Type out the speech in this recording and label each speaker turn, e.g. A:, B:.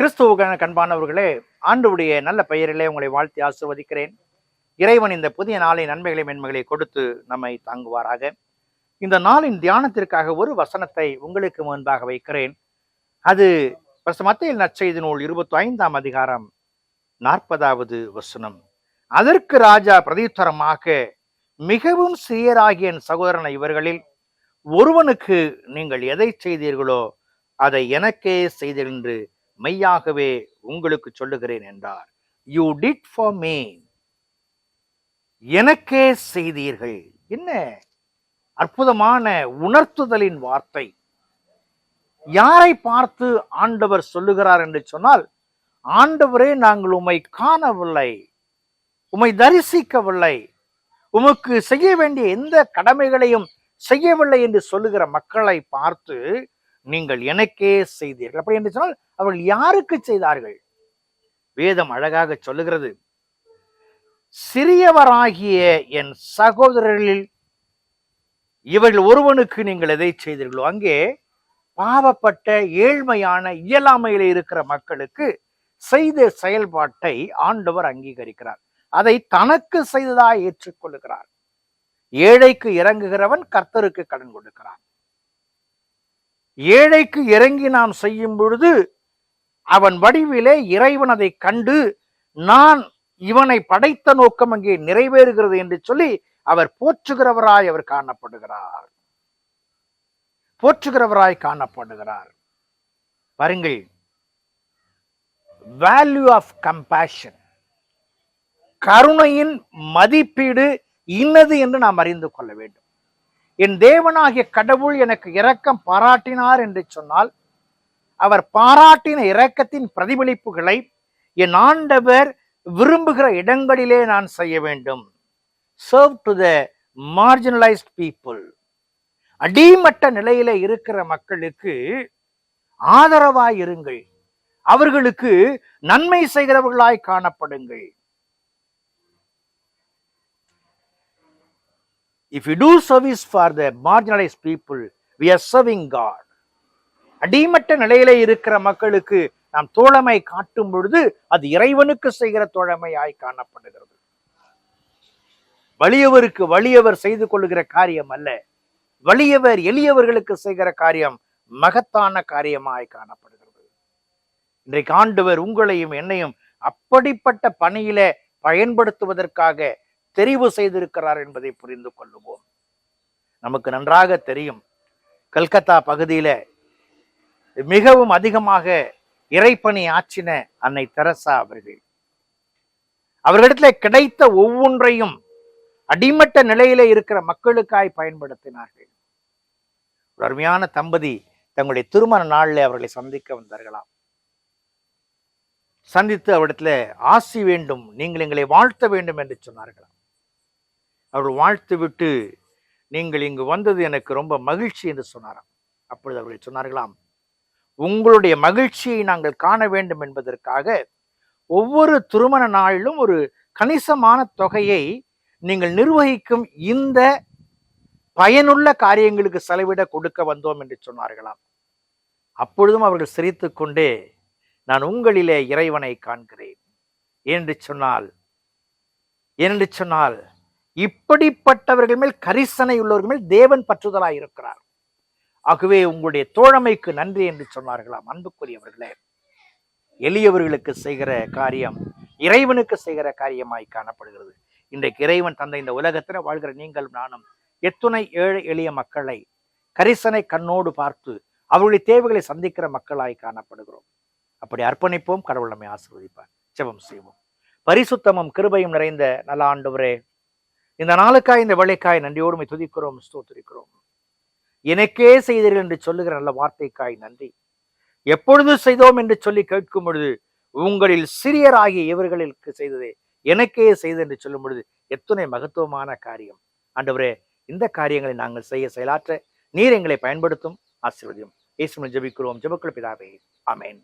A: கிறிஸ்துவுக்கான கண்பானவர்களே ஆண்டுடைய நல்ல பெயரிலே உங்களை வாழ்த்தி ஆசிர்வதிக்கிறேன். இறைவன் இந்த புதிய நாளின் நன்மைகளை மென்மைகளை கொடுத்து நம்மை தாங்குவாராக. இந்த நாளின் தியானத்திற்காக ஒரு வசனத்தை உங்களுக்கு முன்பாக வைக்கிறேன். அது மத்தியில் நற்செய்தி நூல் இருபத்தி ஐந்தாம் அதிகாரம் நாற்பதாவது வசனம். அதற்கு ராஜா பிரதியுத்தரமாக மிகவும் சிறியராகிய என் சகோதரன இவர்களில் ஒருவனுக்கு நீங்கள் எதை செய்தீர்களோ அதை எனக்கே செய்தீர்கள் என்று மெய்யாகவே உங்களுக்கு சொல்லுகிறேன் என்றார். யூ டிட் ஃபார் மீ எனக்கே செய்தீர்கள். என்ன? அற்புதமான உணர்த்துதலின் வார்த்தை. யாரை பார்த்து ஆண்டவர் சொல்லுகிறார்? என்று சொன்னால் ஆண்டவரே நாங்கள் உம்மை காணவில்லை உம்மை தரிசிக்கவில்லை உமக்கு செய்ய வேண்டிய எந்த கடமைகளையும் செய்யவில்லை என்று சொல்லுகிற மக்களை பார்த்து நீங்கள் எனக்கே செய்தீர்கள். அப்படி என்று சொன்னால் அவர்கள் யாருக்கு செய்தார்கள்? வேதம் அழகாக சொல்லுகிறது. சிறியவராகிய என் சகோதரர்களில் இவர்கள் ஒருவனுக்கு நீங்கள் எதை செய்தீர்களோ அங்கே பாவப்பட்ட ஏழ்மையான இயலாமையில இருக்கிற மக்களுக்கு செய்த செயல்பாட்டை ஆண்டவர் அங்கீகரிக்கிறார். அதை தனக்கு செய்ததாக ஏற்றுக்கொள்ளுகிறார். ஏழைக்கு இறங்குகிறவன் கர்த்தருக்கு கடன் கொடுக்கிறான். ஏழைக்கு இறங்கி நாம் செய்யும் பொழுது அவன் வடிவிலே இறைவன் அதை கண்டு நான் இவனை படைத்த நோக்கம் அங்கே நிறைவேறுகிறது என்று சொல்லி அவர் போற்றுகிறவராய் அவர் காணப்படுகிறார். போற்றுகிறவராய் காணப்படுகிறார். பாருங்கள் வேல்யூ ஆஃப் கம்பேஷன் கருணையின் மதிப்பீடு இன்னது என்று நாம் அறிந்து கொள்ள வேண்டும். என் தேவனாகிய கடவுள் எனக்கு இரக்கம் பாராட்டினார் என்று சொன்னால் அவர் பாராட்டின இரக்கத்தின் பிரதிபலிப்புகளை என் ஆண்டவர் விரும்புகிற இடங்களிலே நான் செய்ய வேண்டும். Serve to the marginalized people அடிமட்ட நிலையில இருக்கிற மக்களுக்கு ஆதரவாய் இருங்கள். அவர்களுக்கு நன்மை செய்கிறவர்களாய் காணப்படுங்கள். If you do service for the marginalise people we are serving God அடிமட்ட நிலையில இருக்கிற மக்களுக்கு நாம் தோழமை காட்டும் பொழுது அது இறைவனுக்கு செய்கிற தோழமையாய் காணப்படுகிறது. வலியவருக்கு வலியவர் செய்து கொள்ளுகிற காரியம் அல்ல. வலியவர் எளியவர்களுக்கு செய்கிற காரியம் மகத்தான காரியமாய் காணப்படுகிறது. இன்றைக்கு ஆண்டவர் உங்களையும் என்னையும் அப்படிப்பட்ட பணியில பயன்படுத்துவதற்காக தெரிவு செய்திருக்கிறார் என்பதை புரிந்து கொள்ளுவோம். நமக்கு நன்றாக தெரியும். கல்கத்தா பகுதியில மிகவும் அதிகமாக இறைப்பணி ஆற்றின அன்னை தெரசா அவர்கள். அவர்களிடத்துல கிடைத்த ஒவ்வொன்றையும் அடிமட்ட நிலையில இருக்கிற மக்களுக்காய் பயன்படுத்தினார்கள். ஒரு அருமையான தம்பதி தங்களுடைய திருமண நாளில் அவர்களை சந்திக்க வந்தார்களாம். சந்தித்து அவரிடத்துல ஆசி வேண்டும் நீங்கள் எங்களை வாழ்த்த வேண்டும் என்று சொன்னார்களாம். அவர்கள் வாழ்த்து விட்டு நீங்கள் இங்கு வந்தது எனக்கு ரொம்ப மகிழ்ச்சி என்று சொன்னாராம். அப்பொழுது அவர்கள் சொன்னார்களாம் உங்களுடைய மகிழ்ச்சியை நாங்கள் காண வேண்டும் என்பதற்காக ஒவ்வொரு திருமண நாளிலும் ஒரு கணிசமான தொகையை நீங்கள் நிர்வகிக்கும் இந்த பயனுள்ள காரியங்களுக்கு செலவிட கொடுக்க வந்தோம் என்று சொன்னார்களாம். அப்பொழுதும் அவர்கள் சிரித்து கொண்டே நான் உங்களிலே இறைவனை காண்கிறேன் என்று சொன்னால் என்று சொன்னால் இப்படிப்பட்டவர்கள் மேல் கரிசனை உள்ளவர்கள் மேல் தேவன் பற்றுதலாய் இருக்கிறார். ஆகவே உங்களுடைய தோழமைக்கு நன்றி என்று சொன்னார்களாம். அன்புக்குரியவர்களே எளியவர்களுக்கு செய்கிற காரியம் இறைவனுக்கு செய்கிற காரியமாய் காணப்படுகிறது. இன்றைக்கு இறைவன் தந்த இந்த உலகத்தில் வாழ்கிற நீங்கள் நானும் எத்துணை ஏழை எளிய மக்களை கரிசனை கண்ணோடு பார்த்து அவருடைய தேவைகளை சந்திக்கிற மக்களாய் காணப்படுகிறோம். அப்படி அர்ப்பணிப்போம் கடவுள் நம்மை ஆசிர்வதிப்பார். ஜெபம் செய்வோம். பரிசுத்தமும் கிருபையும் நிறைந்த நல்ல ஆண்டவரே இந்த நாளுக்காய் இந்த வேலைக்காய் நன்றியோடு துதிக்கிறோம் ஸ்தோத்திரிக்கிறோம். எனக்கே செய்தீர்கள் என்று சொல்லுகிற நல்ல வார்த்தைக்காய் நன்றி. எப்பொழுது செய்தோம் என்று சொல்லி கேட்கும் பொழுது உங்களில் சிறியராகிய இவர்களுக்கு செய்ததே எனக்கே செய்து என்று சொல்லும் பொழுது எத்தனை மகத்துவமான காரியம். ஆண்டவரே இந்த காரியங்களை நாங்கள் செய்ய செயலாற்ற நீர் எங்களை பயன்படுத்தும் ஆசீர்வதியும். இயேசுவில் ஜபிக்கிறோம். ஜெபக்குள் பிதாவே அமேன்